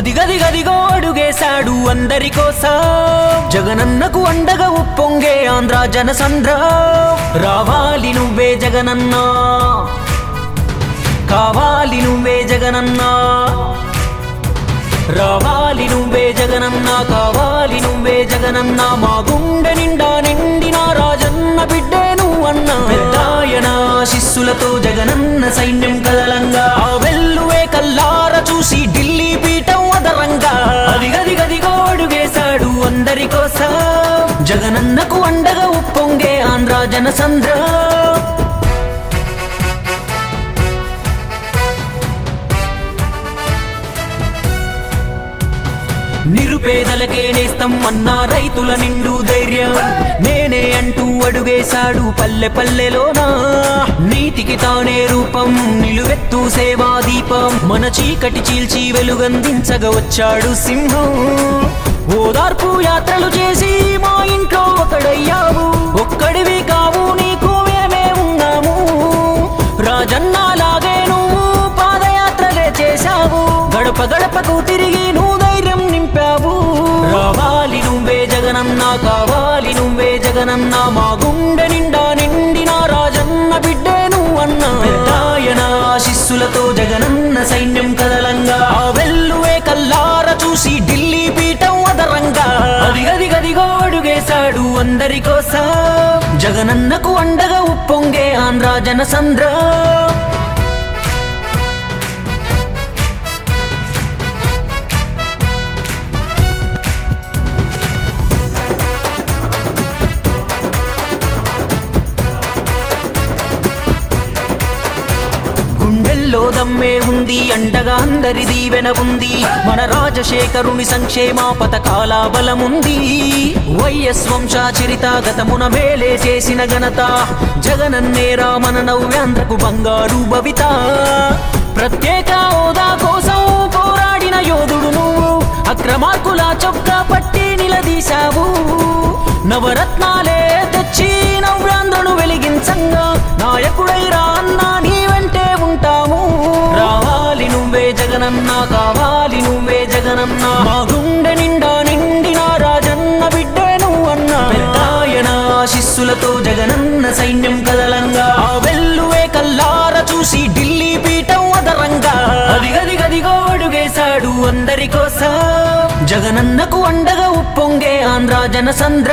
అదిగదిగదిగో అడుగేశాడు అందరి కోసం జగనన్నకు అండగా ఉప్పొంగే ఆంధ్ర జనసంద్ర. రావాలి నువ్వే జగనన్నా. కావాలి నువ్వే జగనన్నా. రావాలి నువ్వే జగనన్నా. కావాలి నువ్వే జగనన్నా. మా గుండె నిండా నిండిన రాజన్న బిడ్డే నువ్వు అన్నా పెద్దాయన శిస్సులతో జగనన్న సైన్యం కదలంగా జగనన్నకు అండగా ఉప్పొంగే ఆంధ్ర జనసంద్ర. నిరుపేదలకే నేస్తం అన్న రైతుల నిండు ధైర్యం. నేనే అంటూ అడుగేశాడు పల్లె పల్లెలోనా. నీతికి తానే రూపం నిలువెత్తు సేవా దీపం మన చీకటి చీల్చి వెలుగందించగ వచ్చాడు సింహం. ఓదార్పు యాత్రలు చేసి జన్నాలాగే నువ్వు పాదయాత్రలే చేశావు. గడప గడపకు తిరిగి నువ్వు ధైర్యం నింపావు. రావాలి నువ్వే జగనన్నా కావాలి నువ్వే జగనన్నా. మా గుండె నిండా నిండిన రాజన్న బిడ్డే నువ్వన్నా ఆయన ఆశిస్సులతో జగనన్న సైన్యం కదలంగా. వెల్లువే కల్లార చూసి ఢిల్లీ పీఠం అదరంగా. అదిగదిగదిగో అడుగేశాడు అందరి కోసం జగనన్నకు అండగా ఉప్పొంగే ఆంధ్ర జనసంద్ర గుండెల్లో ఉంది అండగా అందరి దీవెన ఉంది. మన రాజశేఖరుని సంక్షేమ పథకాల బలముంది వైఎస్ వంశాచరిత గతమున మేలే చేసిన ఘనత. జగనన్నే రామన నవ్యాంధ్రకు బంగారు భవిత. ప్రత్యేక హోదా కోసం పోరాడిన యోధుడు నువ్వు అక్రమార్కుల చొక్కా పట్టి నిలదీశావు. నవరత్నాలే జగనన్నా కావాలి నువ్వే జగనన్నా. మా గుండె నిండా నిండిన రాజన్న బిడ్డే నువ్వన్నా. పెద్దాయన ఆశిస్సులతో జగనన్న సైన్యం కదలంగా. ఆ వెల్లువే కల్లార చూసి ఢిల్లీ పీఠం అదరంగా. అదిగదిగదిగో అడుగేశాడు అందరి కోసం జగనన్నకు అండగా ఉప్పొంగే ఆంధ్ర జనసంద్ర.